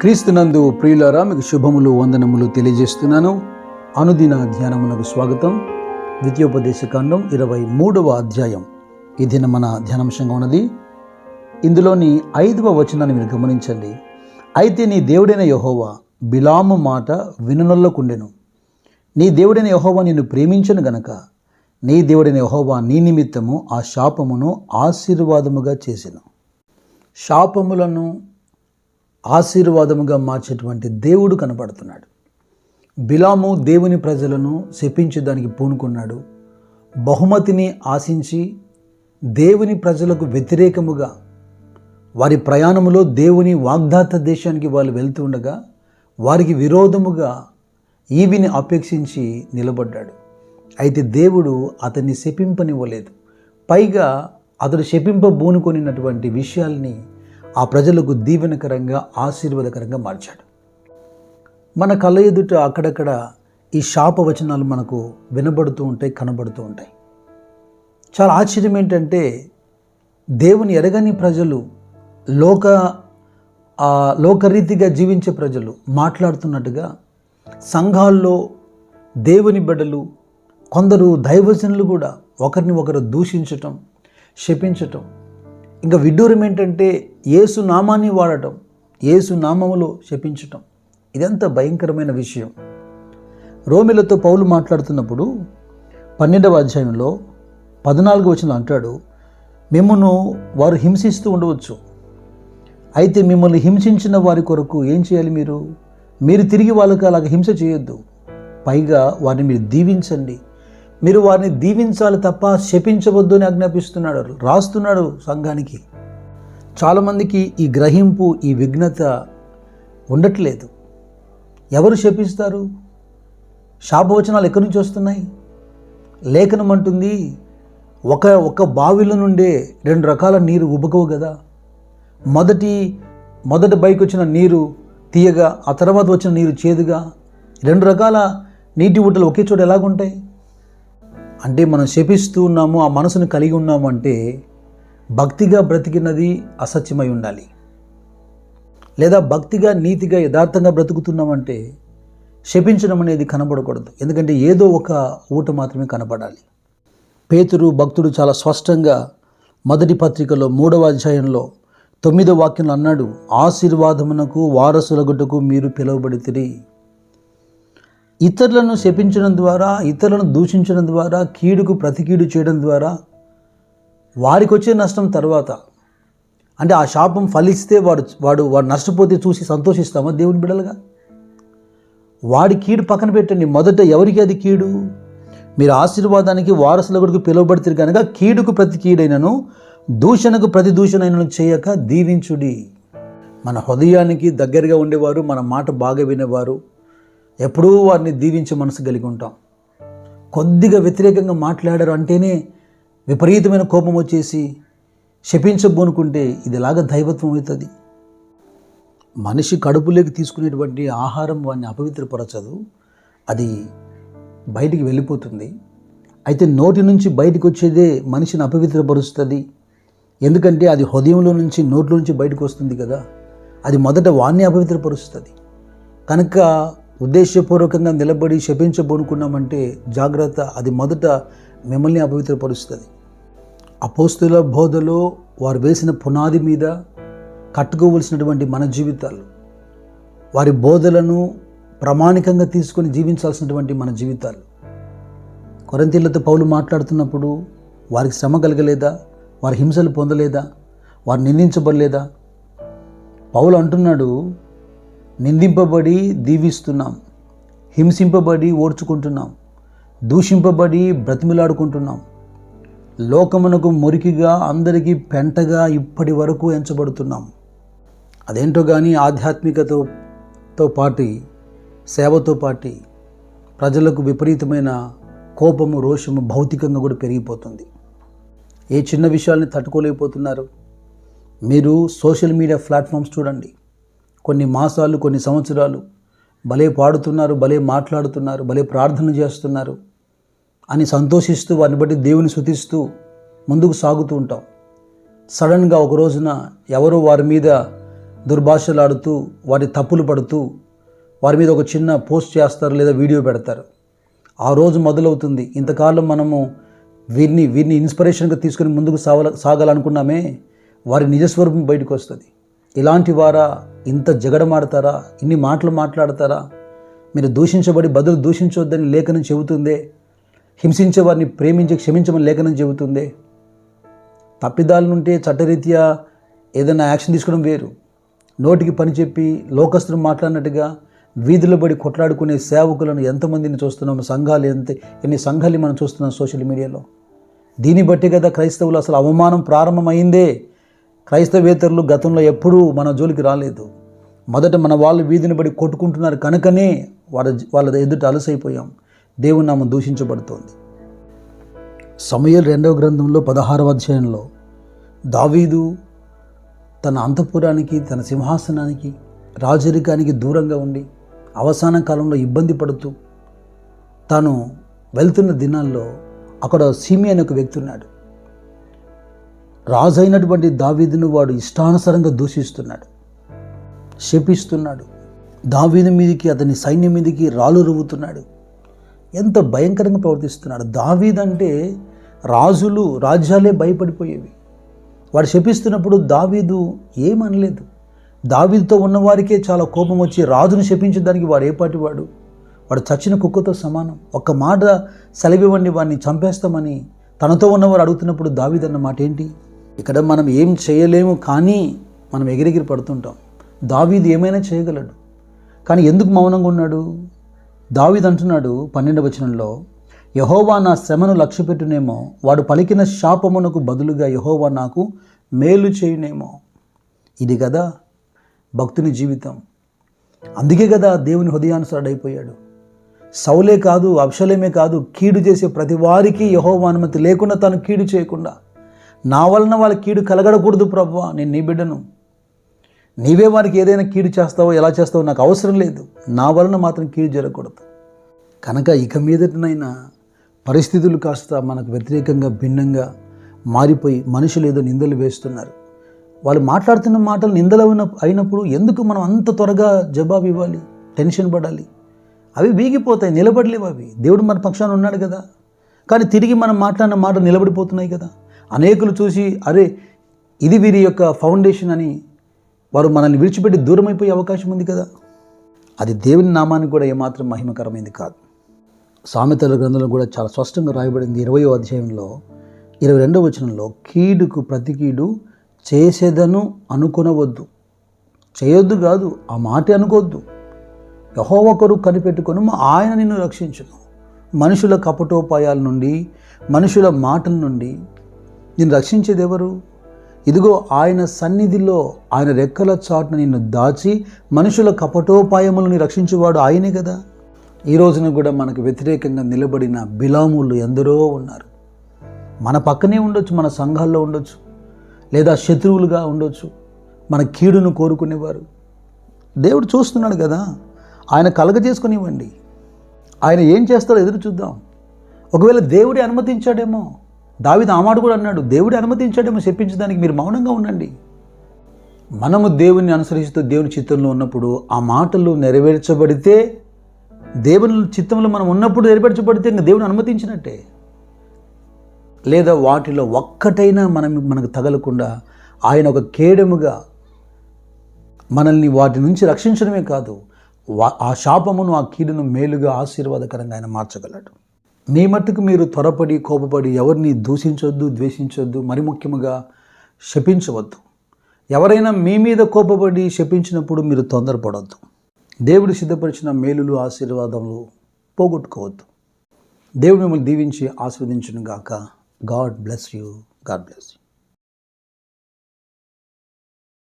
క్రీస్తునందు ప్రియులారా మీకు శుభములు వందనములు తెలియజేస్తున్నాను. అనుదిన ధ్యానమునకు స్వాగతం. ద్వితీయోపదేశ కాండం ఇరవై మూడవ అధ్యాయం. ఈ దిన మన ధ్యానాంశంగా ఉన్నది. ఇందులోని ఐదవ వచనాన్ని మీరు గమనించండి. అయితే నీ దేవుడైన యహోవా బిలాము మాట వినునొల్లకుండెను. నీ దేవుడైన యహోవా నిన్ను ప్రేమించను గనక. నీ దేవుడైన యహోవా నీ నిమిత్తము ఆ శాపమును ఆశీర్వాదముగా చేసెను. శాపములను ఆశీర్వాదముగా మార్చేటువంటి దేవుడు కనపడుతున్నాడు. బిలాము దేవుని ప్రజలను శపించడానికి పూనుకున్నాడు. బహుమతిని ఆశించి దేవుని ప్రజలకు వ్యతిరేకముగా వారి ప్రయాణంలో దేవుని వాగ్దాత దేశానికి వాళ్ళు వెళ్తూ ఉండగా వారికి విరోధముగా ఈవిని అపేక్షించి నిలబడ్డాడు. అయితే దేవుడు అతన్ని శపింపనివ్వలేదు. పైగా అతడు శపింపబూనుకొనినటువంటి విషయాల్ని ఆ ప్రజలకు దీవెనకరంగా ఆశీర్వాదకరంగా మార్చాడు. మన కళ్ళ ఎదుట అక్కడక్కడ ఈ శాప వచనాలు మనకు వినబడుతూ ఉంటాయి కనబడుతూ ఉంటాయి. చాలా ఆశ్చర్యం ఏంటంటే దేవుని ఎరగని ప్రజలు లోక లోకరీతిగా జీవించే ప్రజలు మాట్లాడుతున్నట్టుగా సంఘాల్లో దేవుని బిడ్డలు కొందరు దైవజనులు కూడా ఒకరిని ఒకరు దూషించటం శపించటం ఇంకా విడ్డూరం ఏంటంటే ఏసు నామాన్ని వాడటం ఏసు నామములో శపించటం. ఇదంతా భయంకరమైన విషయం. రోమిలతో పౌలు మాట్లాడుతున్నప్పుడు పన్నెండవ అధ్యాయంలో పద్నాలుగు వచ్చిన అంటాడు మిమ్మను వారు హింసిస్తూ ఉండవచ్చు. అయితే మిమ్మల్ని హింసించిన వారి కొరకు ఏం చేయాలి మీరు? మీరు తిరిగి వాళ్ళకి అలాగ హింస చేయొద్దు. పైగా వారిని మీరు దీవించండి. మీరు వారిని దీవించాలి తప్ప శపించవద్దు అని ఆజ్ఞాపిస్తున్నాడు రాస్తున్నాడు సంఘానికి. చాలామందికి ఈ గ్రహింపు ఈ విఘ్నత ఉండట్లేదు. ఎవరు శపిస్తారు? శాపవచనాలు ఎక్కడి నుంచి వస్తున్నాయి? లేఖనం అంటుంది ఒక ఒక బావిలో నుండే రెండు రకాల నీరు ఉబకవు కదా మొదటి మొదటి బైక్ వచ్చిన నీరు తీయగా ఆ తర్వాత వచ్చిన నీరు చేదుగా. రెండు రకాల నీటి ఊటలు ఒకే చోట ఎలాగుంటాయి? అంటే మనం శపిస్తూ ఉన్నాము ఆ మనసును కలిగి ఉన్నాము అంటే భక్తిగా బ్రతికినది అసత్యమై ఉండాలి. లేదా భక్తిగా నీతిగా యథార్థంగా బ్రతుకుతున్నామంటే శపించడం అనేది కనబడకూడదు. ఎందుకంటే ఏదో ఒక ఊట మాత్రమే కనబడాలి. పేతురు భక్తుడు చాలా స్పష్టంగా మొదటి పత్రికలో మూడవ అధ్యాయంలో తొమ్మిదో వాక్యంలో అన్నాడు ఆశీర్వాదమునకు వారసులగుటకు మీరు పిలువబడితిరి. ఇతరులను శపించడం ద్వారా ఇతరులను దూషించడం ద్వారా కీడుకు ప్రతికీడు చేయడం ద్వారా వారికి వచ్చే నష్టం తర్వాత అంటే ఆ శాపం ఫలిస్తే వాడు వాడు వాడు నష్టపోతే చూసి సంతోషిస్తామా దేవుని బిడలుగా వాడి కీడు పక్కన పెట్టండి. మొదట ఎవరికి అది కీడు? మీరు ఆశీర్వాదానికి వారసులకు పిలువబడితే కనుక కీడుకు ప్రతి కీడైనను దూషణకు ప్రతి దూషణైనను చేయక దీవించుడి. మన హృదయానికి దగ్గరగా ఉండేవారు మన మాట బాగా వినేవారు. ఎప్పుడూ వారిని దీవించే మనసు కలిగి ఉంటాం. కొద్దిగా వ్యతిరేకంగా మాట్లాడారు అంటేనే విపరీతమైన కోపం వచ్చేసి శపించబోనుకుంటే ఇదిలాగా దైవత్వం అవుతుంది. మనిషి కడుపులోకి తీసుకునేటువంటి ఆహారం వాడిని అపవిత్రపరచదు. అది బయటికి వెళ్ళిపోతుంది. అయితే నోటి నుంచి బయటకు వచ్చేదే మనిషిని అపవిత్రపరుస్తుంది. ఎందుకంటే అది హృదయంలో నుంచి నోట్లో నుంచి బయటకు వస్తుంది కదా. అది మొదట వాణ్ణి అపవిత్రపరుస్తుంది. కనుక ఉద్దేశపూర్వకంగా నిలబడి శపించబోనుకున్నామంటే జాగ్రత్త. అది మొదట మిమ్మల్ని అపవిత్రపరుస్తుంది. అపోస్తుల బోధలో వారు వేసిన పునాది మీద కట్టుకోవలసినటువంటి మన జీవితాలు వారి బోధలను ప్రామాణికంగా తీసుకొని జీవించాల్సినటువంటి మన జీవితాలు. కొరంతీళ్ళతో పౌలు మాట్లాడుతున్నప్పుడు వారికి శ్రమ కలగలేదా? వారి హింసలు పొందలేదా? వారు నిందించబడలేదా? పౌలు అంటున్నాడు నిందింపబడి దీవిస్తున్నాం హింసింపబడి ఓడ్చుకుంటున్నాం దూషింపబడి బ్రతిమిలాడుకుంటున్నాం. లోకమునకు మురికిగా అందరికీ పెంటగా ఇప్పటి వరకు ఎంచబడుతున్నాం. అదేంటో కానీ ఆధ్యాత్మికతతో పాటు సేవతో పాటు ప్రజలకు విపరీతమైన కోపము రోషము భౌతికంగా కూడా పెరిగిపోతుంది. ఏ చిన్న విషయాల్ని తట్టుకోలేకపోతున్నారు? మీరు సోషల్ మీడియా ప్లాట్ఫామ్స్ చూడండి. కొన్ని మాసాలు కొన్ని సంవత్సరాలు భలే పాడుతున్నారు భలే మాట్లాడుతున్నారు భలే ప్రార్థన చేస్తున్నారు అని సంతోషిస్తూ వారిని బట్టి దేవుని శుతిస్తూ ముందుకు సాగుతూ ఉంటాం. సడన్గా ఒక రోజున ఎవరో వారి మీద దుర్భాషలాడుతూ వారి తప్పులు పడుతూ వారి మీద ఒక చిన్న పోస్ట్ చేస్తారు లేదా వీడియో పెడతారు. ఆ రోజు మొదలవుతుంది. ఇంతకాలం మనము వీరిని వీరిని ఇన్స్పిరేషన్గా తీసుకుని ముందుకు సాగ సాగాలనుకున్నామే వారి నిజస్వరూపం బయటకు వస్తుంది. ఇలాంటి వారా? ఇంత జగడమాడతారా? ఇన్ని మాటలు మాట్లాడతారా? మీరు దూషించబడి బదులు దూషించవద్దని లేఖనం చెబుతుందే? హింసించే వారిని ప్రేమించి క్షమించమని లేఖనం చెబుతుందే? తప్పిదాలనుంటే చట్టరీత్యా ఏదైనా యాక్షన్ తీసుకోవడం వేరు. నోటికి పని చెప్పి లోకస్తులు మాట్లాడినట్టుగా వీధిలో పడి కొట్లాడుకునే సేవకులను ఎంతమందిని చూస్తున్నాం? సంఘాలు ఎంత ఎన్ని సంఘాలు మనం చూస్తున్నాం సోషల్ మీడియాలో? దీన్ని బట్టి కదా క్రైస్తవులు అసలు అవమానం ప్రారంభమైందే? క్రైస్తవేతరులు గతంలో ఎప్పుడూ మన జోలికి రాలేదు. మొదట మన వాళ్ళు వీధిని పడి కొట్టుకుంటున్నారు కనుకనే వాళ్ళ వాళ్ళ ఎదుట అలసైపోయాం. దేవుని నామం దూషించబడుతోంది. సమయలు రెండవ గ్రంథంలో పదహారవ అధ్యాయంలో దావీదు తన అంతఃపురానికి తన సింహాసనానికి రాజరికానికి దూరంగా ఉండి అవసాన కాలంలో ఇబ్బంది పడుతూ తాను వెళ్తున్న దినాల్లో అక్కడ సీమి అనే ఒక వ్యక్తి ఉన్నాడు. రాజు అయినటువంటి దావీదును వాడు ఇష్టానుసారంగా దూషిస్తున్నాడు. శపిస్తున్నాడు. దావీదు మీదికి అతని సైన్యం మీదకి రాళ్ళు రువ్వుతున్నాడు. ఎంత భయంకరంగా ప్రవర్తిస్తున్నాడు. దావీదంటే రాజులు రాజ్యాలే భయపడిపోయేవి. వాడు శపిస్తున్నప్పుడు దావీదు ఏమనలేదు. దావీదుతో ఉన్నవారికే చాలా కోపం వచ్చి రాజును శపించడానికి వాడు ఏపాటి వాడు? వాడు చచ్చిన కుక్కతో సమానం. ఒక్క మాట సెలవివ్వండి వాడిని చంపేస్తామని తనతో ఉన్నవారు అడుగుతున్నప్పుడు దావీదన్న మాట ఏంటి ఇక్కడ మనం ఏం చేయలేము కానీ మనం ఎగిరెగిరి పడుతుంటాం. దావీది ఏమైనా చేయగలడు? కానీ ఎందుకు మౌనంగా ఉన్నాడు? దావీద్ అంటున్నాడు పన్నెండవ వచనంలో యహోవా నా శ్రమను లక్ష్యపెట్టునేమో వాడు పలికిన శాపమునకు బదులుగా యహోవా నాకు మేలు చేయునేమో. ఇది కదా భక్తుని జీవితం. అందుకే కదా దేవుని హృదయానుసరుడైపోయాడు. సౌలే కాదు అక్షలేమే కాదు కీడు చేసే ప్రతి వారికి యహోవా అనుమతి లేకుండా తను కీడు చేయకుండా నా వలన వాళ్ళ కీడు కలగడకూడదు ప్రభు నేను నీ బిడ్డను. నీవే వారికి ఏదైనా కీడు చేస్తావో ఎలా చేస్తావో నాకు అవసరం లేదు. నా వలన మాత్రం కీడు జరగకూడదు. కనుక ఇక మీదటనైనా పరిస్థితులు కాస్త మనకు వ్యతిరేకంగా భిన్నంగా మారిపోయి మనుషులు ఏదో నిందలు వేస్తున్నారు. వాళ్ళు మాట్లాడుతున్న మాటలు నిందలు అయిన అయినప్పుడు ఎందుకు మనం అంత త్వరగా జవాబు ఇవ్వాలి? టెన్షన్ పడాలి. అవి వీగిపోతాయి నిలబడలేవు అవి. దేవుడు మన పక్షాన ఉన్నాడు కదా. కానీ తిరిగి మనం మాట్లాడిన మాటలు నిలబడిపోతున్నాయి కదా. అనేకులు చూసి అరే ఇది వీరి యొక్క ఫౌండేషన్ అని వారు మనల్ని విడిచిపెట్టి దూరమైపోయే అవకాశం ఉంది కదా. అది దేవుని నామానికి కూడా ఏమాత్రం మహిమకరమైంది కాదు. సామెతల గ్రంథంలో కూడా చాలా స్పష్టంగా రాయబడింది ఇరవయో అధ్యాయంలో ఇరవై రెండవ వచనంలో కీడుకు ప్రతి కీడు చేసేదను అనుకొనవద్దు. చేయొద్దు కాదు ఆ మాటే అనుకోవద్దు. యహోవకరు కనిపెట్టుకొని ఆయన నిన్ను రక్షించును. మనుషుల కపటోపాయాల నుండి మనుషుల మాటల నుండి నిన్ను రక్షించేది ఎవరు ఇదిగో ఆయన సన్నిధిలో ఆయన రెక్కల చాటున నిన్ను దాచి మనుషుల కపటోపాయములను రక్షించేవాడు ఆయనే కదా? ఈ రోజున కూడా మనకు వ్యతిరేకంగా నిలబడిన బిలాములు ఎందరో ఉన్నారు. మన పక్కనే ఉండొచ్చు మన సంఘాల్లో ఉండొచ్చు లేదా శత్రువులుగా ఉండొచ్చు. మన కీడును కోరుకునేవారు. దేవుడు చూస్తున్నాడు కదా ఆయన కలగజేసుకునివ్వండి ఆయన ఏం చేస్తారో ఎదురు చూద్దాం. ఒకవేళ దేవుడే అనుమతించాడేమో దావిద ఆమాడు కూడా అన్నాడు దేవుడే అనుమతించాడేమో చెప్పించడానికి మీరు మౌనంగా ఉండండి. మనము దేవుని అనుసరిస్తూ దేవుని చిత్తంలో ఉన్నప్పుడు ఆ మాటలు నెరవేర్చబడితే దేవుని చిత్తంలో మనం ఉన్నప్పుడు నెరవేర్చబడితే ఇంకా దేవుని అనుమతించినట్టే. లేదా వాటిలో ఒక్కటైనా మనం మనకు తగలకుండా ఆయన ఒక కేడముగా మనల్ని వాటి నుంచి రక్షించడమే కాదు వా- ఆ శాపమును ఆ కీడును మేలుగా ఆశీర్వాదకరంగా ఆయన మార్చగలడు. మీ మట్టుకు మీరు త్వరపడి కోపపడి ఎవరిని దూషించొద్దు ద్వేషించొద్దు మరి ముఖ్యముగా శపించవద్దు. ఎవరైనా మీ మీద కోపపడి శపించినప్పుడు మీరు తొందరపడవద్దు దేవుడు సిద్ధపరిచిన మేలులు ఆశీర్వాదములు పోగొట్టుకోవద్దు. దేవుడు మిమ్మల్ని దీవించి ఆస్వాదించును గాక God bless you. God bless you.